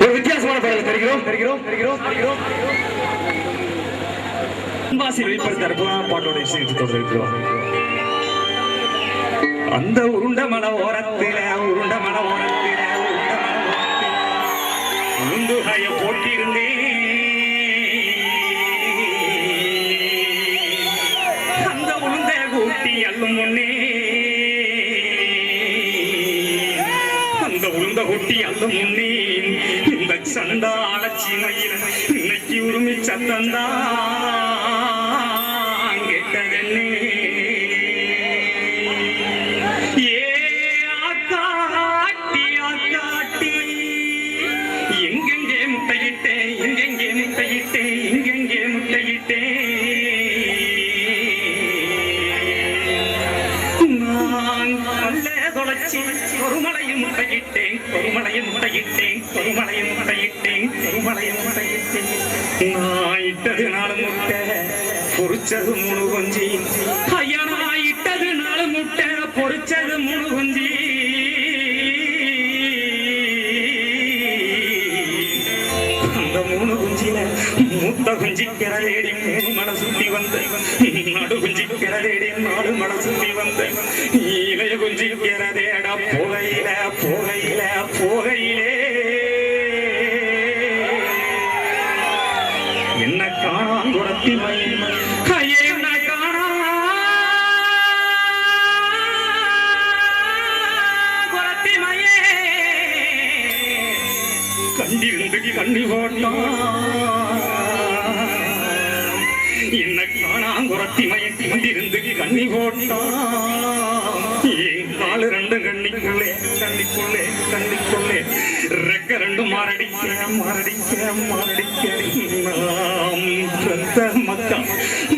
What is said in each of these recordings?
ஒரு வித்தியாசமான பாடல் தருகிறோம். தருகிறோம் தருகிறோம் தருகிறோம் வாசி பாட்டோட தொடர்கிறோம் அந்த உருண்ட மன ஓரத்தில உருண்ட மன ஓரத்தில உருண்ட மன ஓரத்தில போட்டிருந்தேன். அந்த உளுந்த கூட்டி அல்லும் முன்னே அந்த உளுந்த அல்ல அள்ளும் முன்னே இந்த சண்டா அலட்சிமையில் இன்னைக்கு உரிமை சத்தந்தா தொலைச்சி கொருமலையும் முட்டையிட்டேன் கொருமலையும் முட்டையிட்டேன் கொருமலையும் முட்டையிட்டேன் கொருமலையும் முட்டையிட்டேன். நான் இட்டது நாலு முட்டை பொறிச்சது முழு கொஞ்சி. ஐயா நான் இட்டது நாலு முட்டை பொறிச்சது முழு கொஞ்சி. அந்த மூணு குஞ்சில மூத்த குஞ்சி கிரலேடி மூணு மட சுத்தி வந்த. நடு குஞ்சி கிரலேடி நாலு மட சுத்தி வந்த. இளைய குஞ்சி புகையில புகையில புகையிலே. என்ன காணான் குரத்தி ஐயே என்ன காணான் குரத்தி கண்டிருந்து கண்ணி போட்டான் என்ன காணாங்குரத்தி மயன் கண்டிருந்து கண்ணி போட்டான் என் நாலு ரெண்டு கண்ணிக்குள்ளே கண்ணிக்குள்ளே கண்ணிக்குள்ளே. ரெக்க ரெண்டு மாரடிக்க மாரடிக்க மாரடிக்க. நாம் சொந்த மக்கா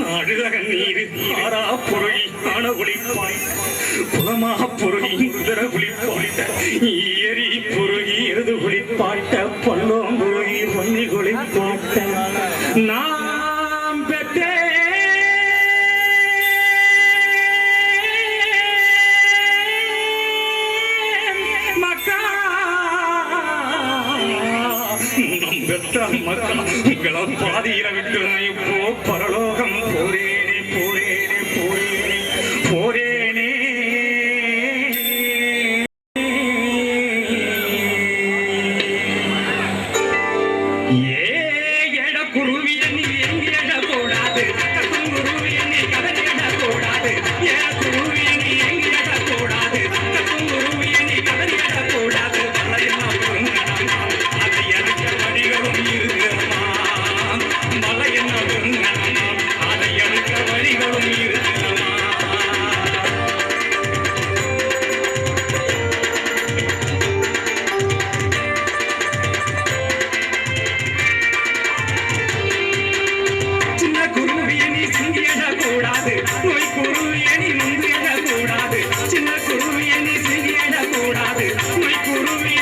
நாடுலக நீர் ஆறா பொருள் ஆன ஒளிப்பாய் குளமா பொருகி குதிர குளிப்பாட்ட ஏரி பொருகி எருது குளிப்பாட்ட பல்லோம் பொருகி பொன்னி குளிப்பாட்ட நான் பெற்ற மக்கள் உங்களால் பாதியில விட்டு நோய் குருவிய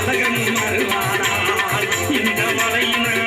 அழகன் மறுவாரால் இந்த வலையினர்